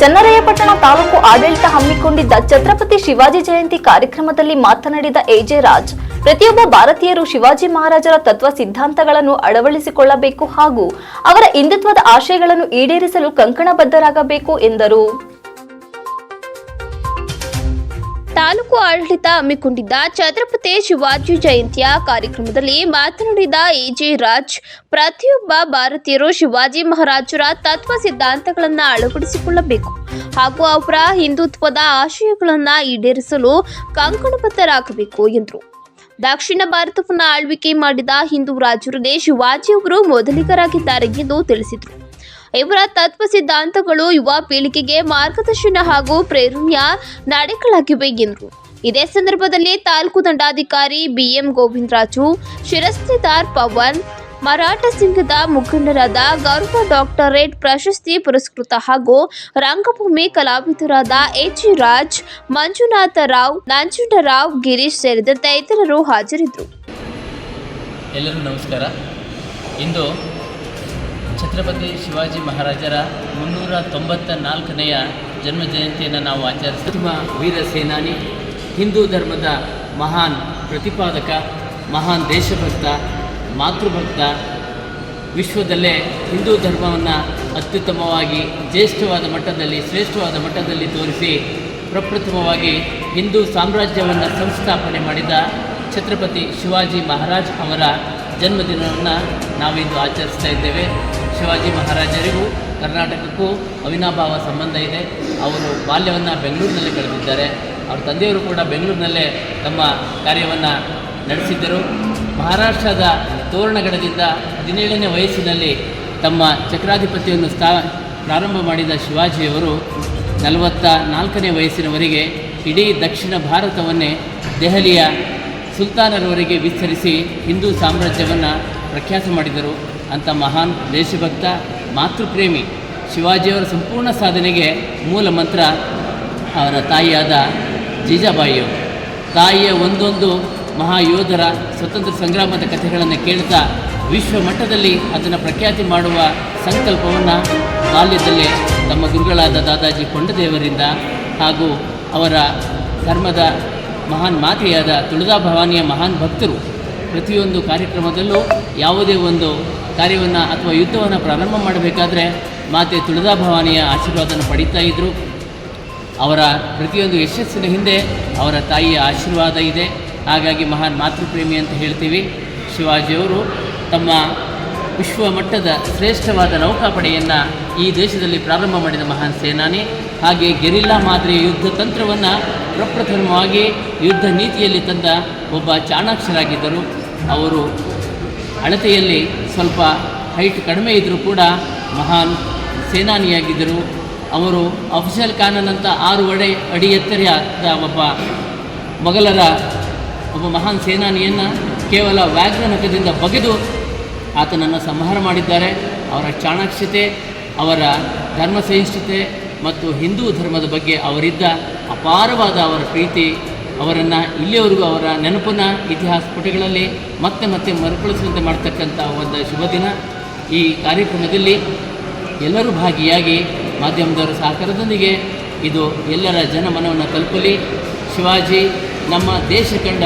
ಚನ್ನರಾಯಪಟ್ಟಣ ತಾಲೂಕು ಆಡಳಿತ ಹಮ್ಮಿಕೊಂಡಿದ್ದ ಛತ್ರಪತಿ ಶಿವಾಜಿ ಜಯಂತಿ ಕಾರ್ಯಕ್ರಮದಲ್ಲಿ ಮಾತನಾಡಿದ ಎಜೆ ರಾಜ್, ಪ್ರತಿಯೊಬ್ಬ ಭಾರತೀಯರು ಶಿವಾಜಿ ಮಹಾರಾಜರ ತತ್ವ ಸಿದ್ಧಾಂತಗಳನ್ನು ಅಳವಡಿಸಿಕೊಳ್ಳಬೇಕು ಹಾಗೂ ಅವರ ಹಿಂದುತ್ವದ ಆಶಯಗಳನ್ನು ಈಡೇರಿಸಲು ಕಂಕಣಬದ್ಧರಾಗಬೇಕು ಎಂದರು. ತಾಲೂಕು ಆಡಳಿತ ಹಮ್ಮಿಕೊಂಡಿದ್ದ ಛತ್ರಪತಿ ಶಿವಾಜಿ ಜಯಂತಿಯ ಕಾರ್ಯಕ್ರಮದಲ್ಲಿ ಮಾತನಾಡಿದ ಎಜೆ ರಾಜ್, ಪ್ರತಿಯೊಬ್ಬ ಭಾರತೀಯರು ಶಿವಾಜಿ ಮಹಾರಾಜರ ತತ್ವ ಸಿದ್ಧಾಂತಗಳನ್ನು ಅಳವಡಿಸಿಕೊಳ್ಳಬೇಕು ಹಾಗೂ ಅವರ ಹಿಂದುತ್ವದ ಆಶಯಗಳನ್ನು ಈಡೇರಿಸಲು ಕಂಕಣಬದ್ಧರಾಗಬೇಕು ಎಂದರು. ದಕ್ಷಿಣ ಭಾರತವನ್ನು ಆಳ್ವಿಕೆ ಮಾಡಿದ ಹಿಂದೂ ರಾಜರಲ್ಲಿ ಶಿವಾಜಿಯವರು ಮೊದಲಿಗರಾಗಿದ್ದಾರೆ ಎಂದು ತಿಳಿಸಿದರು. ಇವರ ತತ್ವ ಸಿದ್ಧಾಂತಗಳು ಯುವ ಪೀಳಿಗೆಗೆ ಮಾರ್ಗದರ್ಶನ ಹಾಗೂ ಪ್ರೇರಣೆಯ ನಾಡಿಗಳಾಗಿವೆ ಎಂದರು. ಇದೇ ಸಂದರ್ಭದಲ್ಲಿ ತಾಲೂಕು ದಂಡಾಧಿಕಾರಿ ಬಿಎಂ ಗೋವಿಂದರಾಜು ಶಿರಸ್ತಿದಾರ್ ಪವನ್, ಮರಾಠ ಸಂಘದ ಮುಖಂಡರಾದ ಗೌರವ ಡಾಕ್ಟರೇಟ್ ಪ್ರಶಸ್ತಿ ಪುರಸ್ಕೃತ ಹಾಗೂ ರಂಗಭೂಮಿ ಕಲಾವಿದರಾದ ಎಚ್ ರಾಜ್, ಮಂಜುನಾಥ ರಾವ್, ನಂಜುಂಡರಾವ್, ಗಿರೀಶ್ ಸೇರಿದಂತೆ ಇತರರು ಹಾಜರಿದ್ದರು. ಎಲ್ಲರೂ ನಮಸ್ಕಾರ. ಇಂದು ಛತ್ರಪತಿ ಶಿವಾಜಿ ಮಹಾರಾಜರ ಮುನ್ನೂರ ತೊಂಬತ್ತ ನಾಲ್ಕನೆಯ ಜನ್ಮ ಜಯಂತಿಯನ್ನು ನಾವು ಆಚರಿಸ್ತೀವಿ. ವೀರ ಸೇನಾನಿ, ಹಿಂದೂ ಧರ್ಮದ ಮಹಾನ್ ಪ್ರತಿಪಾದಕ, ಮಹಾನ್ ದೇಶಭಕ್ತ, ಮಾತೃಭಕ್ತ, ವಿಶ್ವದಲ್ಲೇ ಹಿಂದೂ ಧರ್ಮವನ್ನು ಅತ್ಯುತ್ತಮವಾಗಿ, ಜ್ಯೇಷ್ಠವಾದ ಮಟ್ಟದಲ್ಲಿ, ಶ್ರೇಷ್ಠವಾದ ಮಟ್ಟದಲ್ಲಿ ತೋರಿಸಿ ಪ್ರಪ್ರಥಮವಾಗಿ ಹಿಂದೂ ಸಾಮ್ರಾಜ್ಯವನ್ನು ಸಂಸ್ಥಾಪನೆ ಮಾಡಿದ ಛತ್ರಪತಿ ಶಿವಾಜಿ ಮಹಾರಾಜ್ ಅವರ ಜನ್ಮದಿನವನ್ನು ನಾವಿಂದು ಆಚರಿಸ್ತಾ ಇದ್ದೇವೆ. ಶಿವಾಜಿ ಮಹಾರಾಜರಿಗೂ ಕರ್ನಾಟಕಕ್ಕೂ ಅವಿನಾಭಾವ ಸಂಬಂಧ ಇದೆ. ಅವರು ಬಾಲ್ಯವನ್ನು ಬೆಂಗಳೂರಿನಲ್ಲಿ ಕಳೆದಿದ್ದಾರೆ. ಅವರ ತಂದೆಯವರು ಕೂಡ ಬೆಂಗಳೂರಿನಲ್ಲೇ ತಮ್ಮ ಕಾರ್ಯವನ್ನು ನಡೆಸಿದ್ದರು. ಮಹಾರಾಷ್ಟ್ರದ ತೋರಣಗಡದಿಂದ ಹದಿನೇಳನೇ ವಯಸ್ಸಿನಲ್ಲಿ ತಮ್ಮ ಚಕ್ರಾಧಿಪತಿಯನ್ನು ಸ್ಥಾ, ಪ್ರಾರಂಭ ಮಾಡಿದ ಶಿವಾಜಿಯವರು ನಲವತ್ತ ನಾಲ್ಕನೇ ವಯಸ್ಸಿನವರೆಗೆ ಇಡೀ ದಕ್ಷಿಣ ಭಾರತವನ್ನೇ ದೆಹಲಿಯ ಸುಲ್ತಾನರವರೆಗೆ ವಿಸ್ತರಿಸಿ ಹಿಂದೂ ಸಾಮ್ರಾಜ್ಯವನ್ನು ಪ್ರಖ್ಯಾತ ಮಾಡಿದರು. ಅಂಥ ಮಹಾನ್ ದೇಶಭಕ್ತ, ಮಾತೃಪ್ರೇಮಿ ಶಿವಾಜಿಯವರ ಸಂಪೂರ್ಣ ಸಾಧನೆಗೆ ಮೂಲ ಮಂತ್ರ ಅವರ ತಾಯಿಯಾದ ಜೀಜಾಬಾಯಿಯವರು. ತಾಯಿಯ ಒಂದೊಂದು ಮಹಾಯೋಧರ ಸ್ವತಂತ್ರ ಸಂಗ್ರಾಮದ ಕಥೆಗಳನ್ನು ಕೇಳ್ತಾ ವಿಶ್ವ ಮಟ್ಟದಲ್ಲಿ ಅದನ್ನು ಪ್ರಖ್ಯಾತಿ ಮಾಡುವ ಸಂಕಲ್ಪವನ್ನು ಬಾಲ್ಯದಲ್ಲೇ ತಮ್ಮ ಗುರುಗಳಾದ ದಾದಾಜಿ ಕೊಂಡದೇವರಿಂದ ಹಾಗೂ ಅವರ ಧರ್ಮದ ಮಹಾನ್ ಮಾತೆಯಾದ ತುಳಜಾ ಭವಾನಿಯ ಮಹಾನ್ ಭಕ್ತರು ಪ್ರತಿಯೊಂದು ಕಾರ್ಯಕ್ರಮದಲ್ಲೂ ಯಾವುದೇ ಒಂದು ಕಾರ್ಯವನ್ನು ಅಥವಾ ಯುದ್ಧವನ್ನು ಪ್ರಾರಂಭ ಮಾಡಬೇಕಾದ್ರೆ ಮಾತೆ ತುಳಜಾ ಭವಾನಿಯ ಆಶೀರ್ವಾದವನ್ನು ಪಡೀತಾ ಇದ್ದರು ಅವರ ಪ್ರತಿಯೊಂದು ಯಶಸ್ಸಿನ ಹಿಂದೆ ಅವರ ತಾಯಿಯ ಆಶೀರ್ವಾದ ಇದೆ. ಹಾಗಾಗಿ ಮಹಾನ್ ಮಾತೃಪ್ರೇಮಿ ಅಂತ ಹೇಳ್ತೀವಿ. ಶಿವಾಜಿಯವರು ತಮ್ಮ ವಿಶ್ವಮಟ್ಟದ ಶ್ರೇಷ್ಠವಾದ ನೌಕಾಪಡೆಯನ್ನು ಈ ದೇಶದಲ್ಲಿ ಪ್ರಾರಂಭ ಮಾಡಿದ ಮಹಾನ್ ಸೇನಾನಿ ಹಾಗೆ ಗೆರಿಲ್ಲಾ ಮಾದರಿಯ ಯುದ್ಧ ತಂತ್ರವನ್ನು ಪ್ರಪ್ರಥಮವಾಗಿ ಯುದ್ಧ ನೀತಿಯಲ್ಲಿ ತಂದ ಒಬ್ಬ ಚಾಣಾಕ್ಷರಾಗಿದ್ದರು. ಅವರು ಅಳತೆಯಲ್ಲಿ ಸ್ವಲ್ಪ ಹೈಟ್ ಕಡಿಮೆ ಇದ್ದರೂ ಕೂಡ ಮಹಾನ್ ಸೇನಾನಿಯಾಗಿದ್ದರು. ಅವರು ಅಫ್ಜಲ್ ಖಾನನಂತ ಆರು ಅಡಿ ಅಡಿ ಎತ್ತರದ ಒಬ್ಬ ಮೊಘಲರ ಒಬ್ಬ ಮಹಾನ್ ಸೇನಾನಿಯನ್ನು ಕೇವಲ ವ್ಯಾಘ್ರನಕದಿಂದ ಬಗೆದು ಆತನನ್ನು ಸಂಹಾರ ಮಾಡಿದ್ದಾರೆ. ಅವರ ಚಾಣಾಕ್ಷತೆ ಅವರ ಧರ್ಮ ಸಹಿಷ್ಣುತೆ ಮತ್ತು ಹಿಂದೂ ಧರ್ಮದ ಬಗ್ಗೆ ಅವರಿದ್ದ ಅಪಾರವಾದ ಅವರ ಪ್ರೀತಿ, ಅವರನ್ನು ಇಲ್ಲಿಯವರೆಗೂ ಅವರ ನೆನಪನ್ನು ಇತಿಹಾಸ ಪುಟಗಳಲ್ಲಿ ಮತ್ತೆ ಮತ್ತೆ ಮರುಕಳಿಸುವಂತೆ ಮಾಡ್ತಕ್ಕಂಥ ಒಂದು ಶುಭ ದಿನ. ಈ ಕಾರ್ಯಕ್ರಮದಲ್ಲಿ ಎಲ್ಲರೂ ಭಾಗಿಯಾಗಿ ಮಾಧ್ಯಮದವರ ಸಹಕಾರದೊಂದಿಗೆ ಇದು ಎಲ್ಲರ ಜನಮನವನ್ನು ತಲುಪಲಿ. ಶಿವಾಜಿ, ನಮ್ಮ ದೇಶ ಕಂಡ